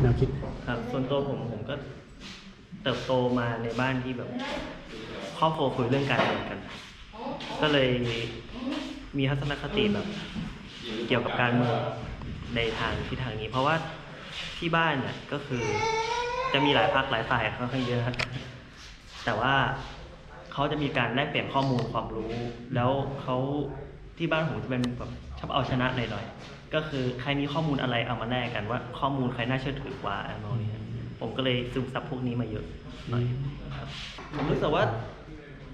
แนวคิด ครับ ส่วนตัวผมผมก็เติบโตมาในบ้านที่แบบครอบครัวคุยเรื่องการเมืองกัน ก็เลยมีทัศนคติแบบ เกี่ยวกับการเมืองในทางทิศทางนี้ เพราะว่าที่บ้านเนี่ยก็คือจะมีหลายพรรคหลายฝ่ายค่อนข้างเยอะแต่ว่าเขาจะมีการแลกเปลี่ยนข้อมูลความรู้ แล้วเขาที่บ้านผมจะเป็นแบบชอบเอาชนะหน่อยๆ ก็คือใครมีข้อมูลอะไรเอามาแลกกันว่าข้อมูลใครน่าเชื่อถือกว่าอะไรประมาณนี้ผมก็เลยซึมซับพวกนี้มาเยอะหน่อยครับผมรู้สึกว่า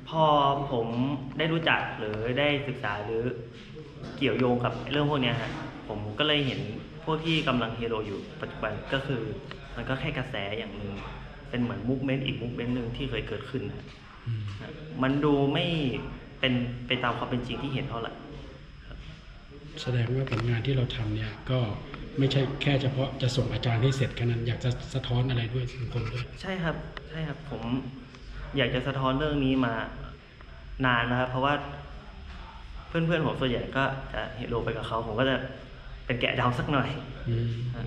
พอผมได้รู้จักหรือได้ศึกษาหรือเกี่ยวโยงกับเรื่องพวกเนี้ยฮะผมก็เลยเห็นพวกที่กำลังเฮโรอยู่ปัจจุบันก็คือ มันก็แค่กระแสอย่างหนึ่งเป็นเหมือนมูฟเมนต์อีกมูฟเมนต์หนึ่งที่เคยเกิดขึ้นนะอืมมันดูไม่เป็นไปตามความเป็นจริงที่เห็นเท่าไหร่ แสดงว่าผลงานที่เราทำเนี่ยก็ไม่ใช่แค่เฉพาะจะส่งอาจารย์ให้เสร็จแค่นั้นอยากจะสะท้อนอะไรด้วยสังคมด้วยใช่ครับใช่ครับผมอยากจะสะท้อนเรื่องนี้มานานแล้วครับ เพราะว่าเพื่อนๆผมส่วนใหญ่ก็จะเฮโรไปกับเขาผมก็จะเป็นแกะดาวสักหน่อยอืมฮะ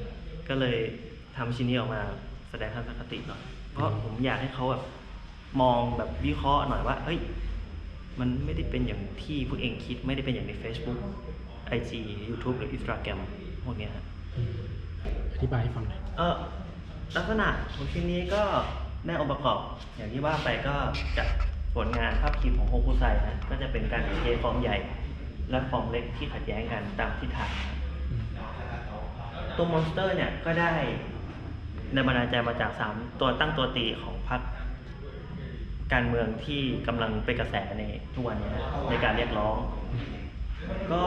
ก็เลยทำชิ้นนี้ออกมาแสดงทัศนคติหน่อยเพราะผมอยากให้เขาแบบมองแบบวิเคราะห์หน่อยว่าเฮ้ย มันไม่ได้เป็นอย่างที่พวกเองคิดไม่ได้เป็นอย่างใน Facebook IG YouTube หรือ Instagram พวกเนี้ยฮะอืมอธิบายให้ฟังหน่อยเออลักษณะของชิ้นนี้ก็ได้องค์ประกอบอย่างที่ว่าไปก็จากผลงานภาพคีมของโฮคุไซนะก็จะเป็นการเทฟอร์มใหญ่ และฟอร์มเล็กที่ขัดแย้งกันตามทิศทางอืมตัวมอนสเตอร์เนี่ยก็ได้ในบรรดาลใจมาจากสามตัวตั้งตัวตีของพรรคการเมืองที่กำลังเป็นกระแสในทุกวันนี้นะในการเรียกร้อง ก็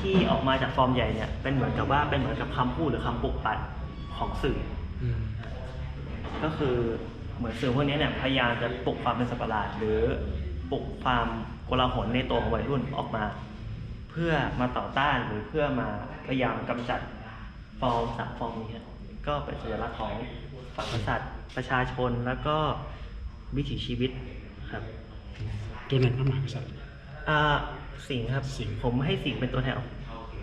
ที่ออกมาจากฟอร์มใหญ่เนี่ยเป็นเหมือนกับว่าเป็นเหมือนกับคำพูดหรือคำปลุกปั่นของสื่อ อืม ก็คือเหมือนสื่อพวกนี้เนี่ยพยายามจะปลุกความเป็นสัตว์ประหลาด หรือปลุกความโกลาหลในตัวของวัยรุ่นออกมา เพื่อมาต่อต้านหรือเพื่อมาพยายามกำจัดฟอร์มสามฟอร์มนี้ครับก็เป็นสัญลักษณ์ของฝั่งกษัตริย์ประชาชนแล้วก็วิถีชีวิตครับ ตัวไหนพระมหากษัตริย์ อ่า สิงห์ครับ สิงห์ ผมให้สิงห์เป็นตัวแทนของ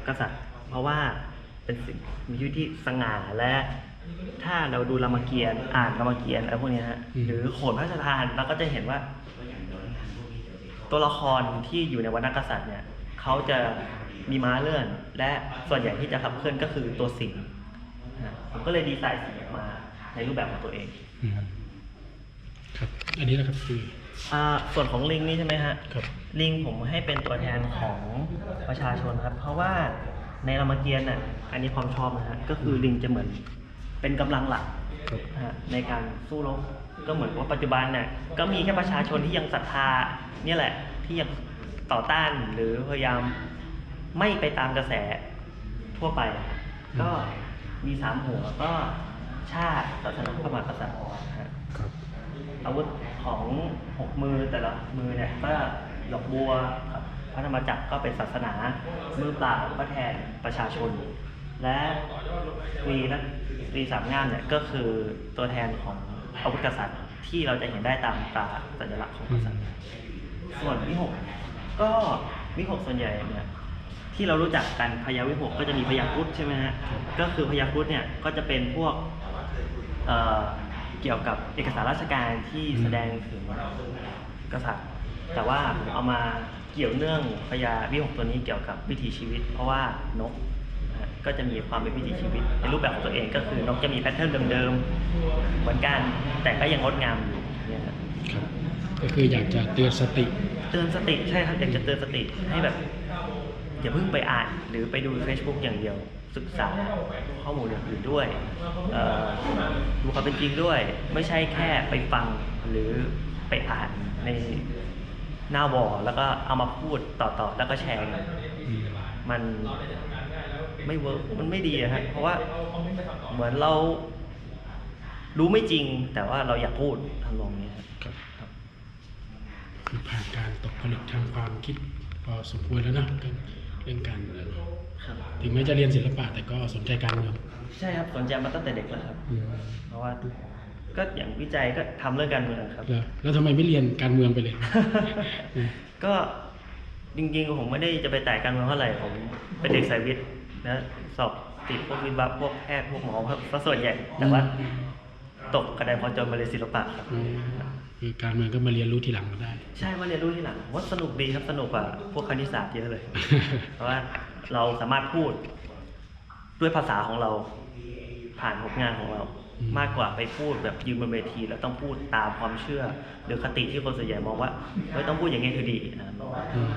กษัตริย์ เพราะว่าเป็นสิ่งมีชีวิตที่สง่าและ ถ้าเราดูรามเกียรติ์อ่านรามเกียรติ์อะไรพวกเนี้ยฮะหรือโขนพระราชทานเราก็จะเห็นว่า ตัวละครที่อยู่ในวรรณกษัตริย์เนี่ยเขาจะมีม้าเลื่อน และส่วนใหญ่ที่จะขับเคลื่อนก็คือตัวสิงห์นะผมก็เลยดีไซน์สิงห์ออกมาในรูปแบบของตัวเอง อืมครับ อันนี้นะครับคือ อ่าส่วนของลิงนี่ใช่ไหมฮะครับ ลิงผมให้เป็นตัวแทนของประชาชนครับ เพราะว่าในรามเกียรติ์น่ะอันนี้ความชอบนะฮะก็คือลิงจะเหมือนเป็นกำลังหลักครับนะฮะในการสู้รบก็เหมือนว่าปัจจุบันเนี่ยก็มีแค่ประชาชนที่ยังศรัทธาเนี่ยแหละที่ยังต่อต้านหรือพยายามไม่ไปตามกระแสทั่วไป ก็มีสามหัวก็ชาติศาสนาพระมหากษัตริย์นะฮะ ครับ อาวุธของหกมือแต่ละมือเนี่ยก็ดอกบัวพระธรรมจักรก็เป็นศาสนา มือเปล่าก็แทนประชาชน และตรีและตรีสามงามเนี่ยก็คือตัวแทนของอาวุธกษัตริย์ที่เราจะเห็นได้ตามตราสัญลักษณ์ของกษัตริย์ส่วนวิหกก็วิหกส่วนใหญ่เนี่ยที่เรารู้จักกันพญาวิหกก็จะมีพญาครุฑใช่ไหมฮะก็คือพญาครุฑเนี่ยก็จะเป็นพวกเอ่อ เกี่ยวกับเอกสารราชการที่แสดงถึงกษัตริย์ แต่ว่าผมเอามาเกี่ยวเนื่องพญาวิหกตัวนี้เกี่ยวกับวิถีชีวิต เพราะว่านกนะฮะก็จะมีความเป็นวิถีชีวิตในรูปแบบของตัวเองก็คือนกจะมีแพทเทิร์นเดิมๆเหมือนกัน แต่ก็ยังงดงามอยู่เนี่ยครับครับ ก็คืออยากจะเตือนสติ เตือนสติใช่ครับอยากจะเตือนสติให้แบบอย่าเพิ่งไปอ่านหรือไปดู Facebook อย่างเดียว ศึกษาข้อมูลอย่างอื่นด้วยดูความเป็นจริงด้วย ไม่ใช่แค่ไปฟังหรือไปอ่านในหน้าวอลแล้วก็เอามาพูดต่อๆ แล้วก็แชร์กันมันไม่เวิร์กมันไม่ดีฮะเพราะว่าเหมือนเรารู้ไม่จริง แต่ว่าเราอยากพูดทำนองนี้ครับคือผ่านการตกผลึกทางความคิดพอสมควรแล้วนะ รื่องการเมืองครับ ถึงแม้จะเรียนศิลปะแต่ก็สนใจการเมืองใช่ครับสนใจมาตั้งแต่เด็กแล้วครับ อืมเพราะว่าก็อย่างวิจัยก็ทำเรื่องการเมืองครับ แล้วแล้วทำไมไม่เรียนการเมืองไปเลยอืมก็จริงๆผมไม่ได้จะไปแตะการเมืองเท่าไหร่ ผมเป็นเด็กสายวิทย์นะสอบติพวกวิศวะพวกแพทย์พวกหมอซะส่วนใหญ่ แต่ว่า ตกกระไดพอจนมาเรียนศิลปะครับอ๋อคือการเมืองก็มาเรียนรู้ทีหลังก็ได้ ใช่มาเรียนรู้ที่หลังผมว่าสนุกดีครับสนุกกว่าพวกคณิตศาสตร์เยอะเลย เพราะว่าเราสามารถพูดด้วยภาษาของเราผ่านผลงานของเราอืมมากกว่าไปพูดแบบยืนบนเวที แล้วต้องพูดตามความเชื่อ หรือคติที่คนส่วนใหญ่มองว่าเฮ้ยต้องพูดอย่างนี้คือดีอ่าอืม